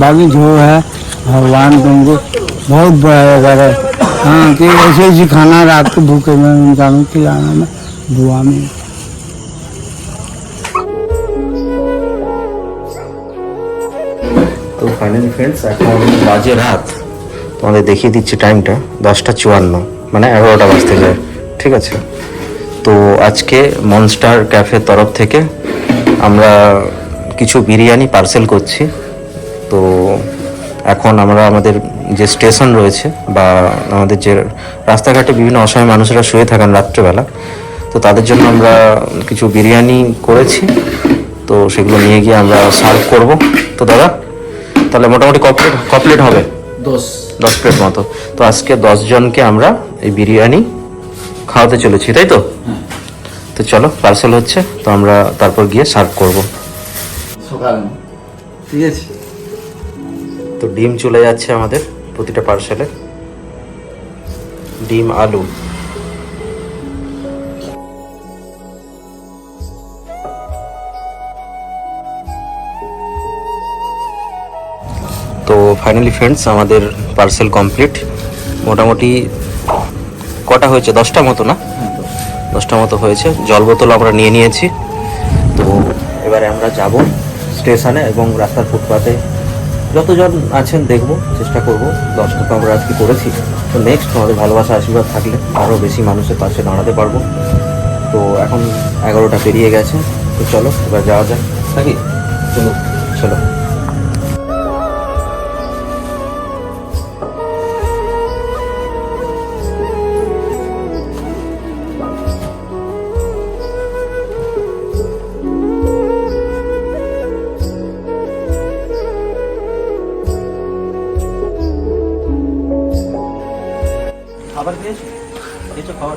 बाकी जो है भगवान तुमको बहुत बड़ा करे हाँ कि ऐसे ऐसे खाना रात को भूखे में उनका में खिलाना में दुआ में তো ফাইনালি ফ্রেন্ডস এখন বাজে রাত তোমাদের দেখিয়ে দিচ্ছি টাইমটা দশটা চুয়ান্ন মানে এগারোটা বাজতে যায় ঠিক আছে তো আজকে মনস্টার ক্যাফের তরফ থেকে আমরা কিছু বিরিয়ানি পার্সেল করছি তো এখন আমরা আমাদের যে স্টেশন রয়েছে বা আমাদের যে রাস্তাঘাটে বিভিন্ন অসহায় মানুষেরা শুয়ে থাকেন রাত্রেবেলা তো তাদের জন্য আমরা কিছু বিরিয়ানি করেছি। তো সেগুলো নিয়ে গিয়ে আমরা সার্ভ করব। তো দাদা তাহলে মোটামুটি কপ্লেট কপ্লেট হবে? দশ। দশ প্লেট মতো। তো আজকে দশ জনকে আমরা এই বিরিয়ানি খাওয়াতে চলেছি তাই তো? তো চলো পার্সেল হচ্ছে তো আমরা তারপর গিয়ে সার্ভ করব। সকাল। ঠিক আছে? তো ডিম চলে যাচ্ছে আমাদের প্রতিটা পার্সেলে ডিম, আলু। তো ফাইনালি ফ্রেন্ডস আমাদের পার্সেল কমপ্লিট মোটামুটি কটা হয়েছে? দশটা মতো না? দশটা মতো হয়েছে। জল বোতল আমরা নিয়ে নিয়েছি। তো এবারে আমরা যাব স্টেশনে এবং রাস্তার ফুটপাতে যতজন আছেন দেখব, চেষ্টা করব। দশটা তো আমরা আজকে করেছি। তো নেক্সট আমাদের ভালোবাসা, আশীর্বাদ থাকলে আরও বেশি মানুষের পাশে দাঁড়াতে পারব। তো এখন এগারোটা পেরিয়ে গেছে। তো চলো, এবার যাওয়া যাক। নাকি? চলো।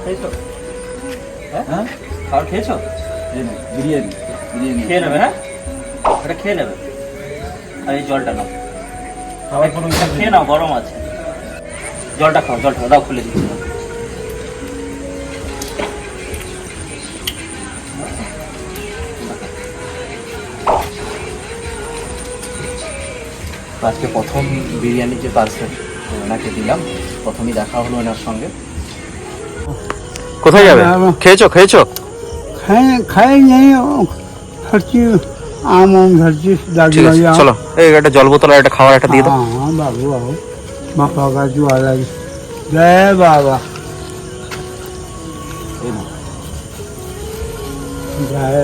খেয়েছো হ্যাঁ? খাবার খেয়েছো? বিরিয়ানি বিরিয়ানি। খেয়ে নেবে হ্যাঁ? এটা খেয়ে নেবে। আর এই জলটা নাও। খাবার কোনো খেয়ে নাও গরম আছে। জলটা খাও জলটা দাও খুলে দিচ্ছি। আজকে প্রথম বিরিয়ানির যে পার্সেল ওনাকে দিলাম। প্রথমেই দেখা হলো ওনার সঙ্গে। কোথায় যাবে যাবো। খেয়েছো খেয়েছো खाए खाए नहीं हर चीज आम आम हर चीज दादी ঠিক আছে भाई চলো এই একটা জল বোতল আর একটা খাবার একটা দিয়ে দাও हाँ हाँ बाबू आओ बापा का जो अलग जय बाबा এই নাও। जय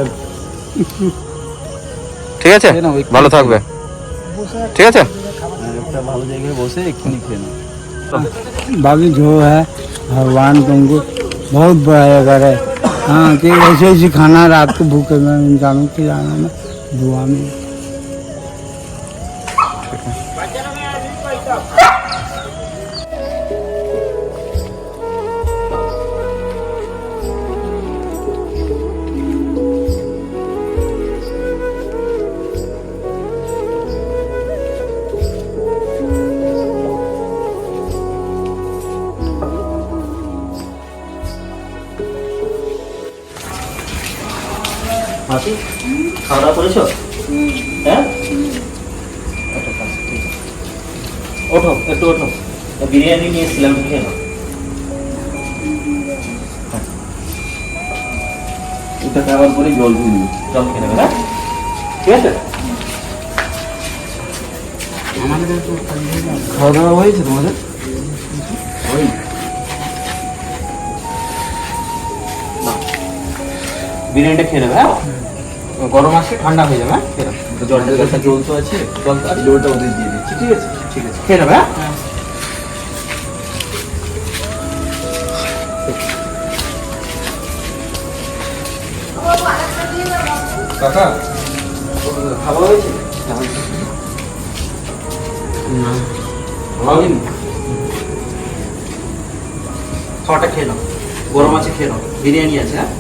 ঠিক আছে খেয়ে নাও, একটু ভালো খেয়ে থাকবে ঠিক আছে হ্যাঁ, একটা ভালো জায়গায় বসে এক্ষুনি খেয়ে নাও बाकी जो है भगवान तुमको बहुत बड़ा है। हाँ कि ऐसे ऐसे खाना रात को भूखे में इंसानों खिलाना में दुआ में। মাসি খাওয়া দাওয়া করেছ? হ্যাঁ? ওঠো একটু ওঠো। বিরিয়ানি নিয়ে এসেছিলাম খেয়ে নাও। এটা খাবার পরে জল জল খেয়ে নেবে হ্যাঁ? ঠিক আছে? খাওয়া দাওয়া হয়েছে তোমাদের? ওই বিরিয়ানিটা খেয়ে নেবে হ্যাঁ? গরম আছে ঠান্ডা হয়ে যাবে হ্যাঁ? খেয়ে নাও। জলটা কাছে জল তো আছে জল তো আছে। জলটা ওদের দিয়ে দিচ্ছি ঠিক আছে? ঠিক আছে। খেয়ে নেবে হ্যাঁ? কাকা খাওয়া হয়েছে? হয়নি? খাওয়াটা খেয়ে নাও। গরম আছে খেয়ে নাও। বিরিয়ানি আছে হ্যাঁ?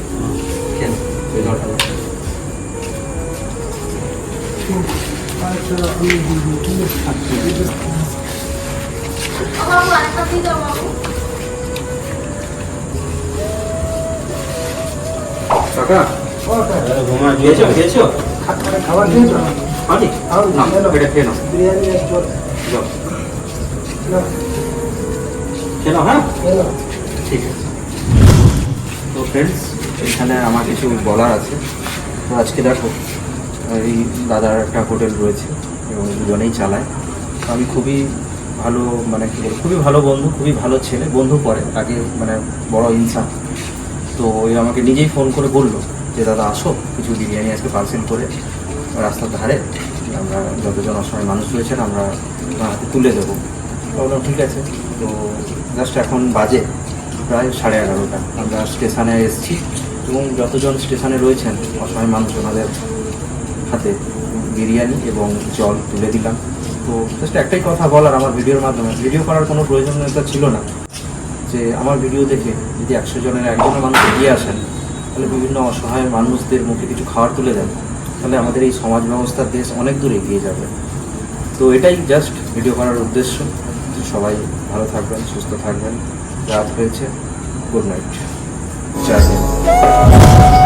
খেয়ে নাও। খাবার হয়নি নাও, এটা খেয়ে নাও। যাও। খেয়ে নাও হ্যাঁ? ঠিক আছে। তো ফ্রেন্ডস এখানে আমার কিছু বলার আছে। তো আজকে দেখো, এই দাদার একটা হোটেল রয়েছে এবং দুজনেই চালায়। তো আমি খুবই ভালো মানে কী বলব, খুবই ভালো বন্ধু, খুবই ভালো ছেলে, বন্ধু পরে আগে মানে বড় ইনসান তো ওই আমাকে নিজেই ফোন করে বলল যে, দাদা, আসো, কিছু বিরিয়ানি আজকে পার্সেল করে রাস্তার ধারে। আমরা যতজন অসময় মানুষ রয়েছেন, আমরা হাতে তুলে দেবো। বললাম, ঠিক আছে। তো জাস্ট এখন বাজে, প্রায় সাড়ে এগারোটা। আমরা স্টেশনে এসেছি। এবং যতজন স্টেশনে রয়েছেন অসময় মানুষ ওনাদের হাতে বিরিয়ানি এবং জল তুলে দিলাম। তো জাস্ট একটাই কথা বলার আমার ভিডিওর মাধ্যমে। ভিডিও করার কোনো প্রয়োজনীয়তা ছিল না। যে আমার ভিডিও দেখে যদি একশো জনের একজনের মানুষ এগিয়ে আসেন, তাহলে বিভিন্ন অসহায় মানুষদের মুখে কিছু খাবার তুলে দেন, তাহলে আমাদের এই সমাজ ব্যবস্থার দেশ অনেক দূর এগিয়ে যাবে। তো এটাই জাস্ট ভিডিও করার উদ্দেশ্য। সবাই ভালো থাকবেন, সুস্থ থাকবেন। রাত হয়েছে। Good night Jai